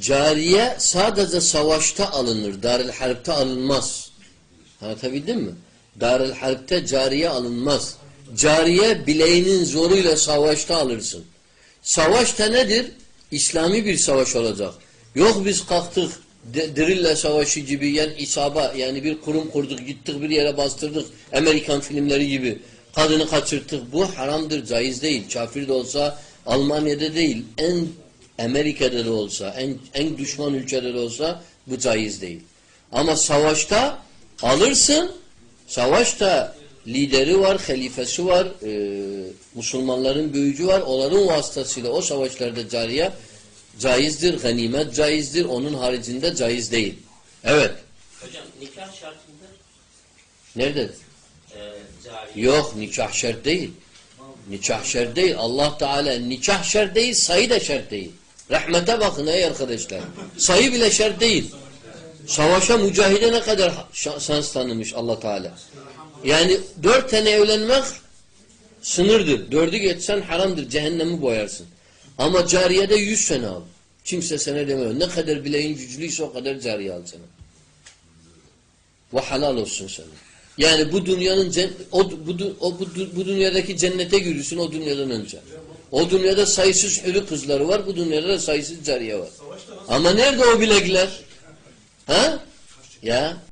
Cariye sadece savaşta alınır. Darül Harp'te alınmaz. Anlatabildim mi? Darül Harp'te cariye alınmaz. Cariye bileğinin zoruyla savaşta alırsın. Savaşta nedir? İslami bir savaş olacak. Yok biz kalktık dirille savaşı gibi yani isaba yani bir kurum kurduk gittik bir yere bastırdık Amerikan filmleri gibi kadını kaçırttık bu haramdır caiz değil kafir de olsa Almanya'da değil en Amerika'da da olsa en, en düşman ülkede de olsa bu caiz değil ama savaşta alırsın savaşta lideri var halifesi var e, Müslümanların büyücü var onların vasıtasıyla o savaşlarda cariye caizdir, ganimet caizdir, onun haricinde caiz değil. Evet. Hocam nikah şartında Nerede? e, cari Yok, nikah şart değil. Nikah şart değil. Allah Teala nikah şart değil, sayı da şart değil. Rahmete bakın ey arkadaşlar. Sayı bile şart değil. Savaşa mücahide ne kadar şa- şans tanımış Allah Teala. Yani dört tane evlenmek sınırdır. Dördü geçsen haramdır. Cehennemi boyarsın. Ama cariyede yüz sene al. Kimse sana demiyor. Ne kadar bileğin güçlüyse o kadar cariye al sana. Ve halal olsun sana. Yani bu dünyanın o, bu, o, bu, bu dünyadaki cennete giriyorsun o dünyadan önce. O dünyada sayısız ölü kızları var, bu dünyada da sayısız cariye var. Ama nerede o bilekler? Ha? Ya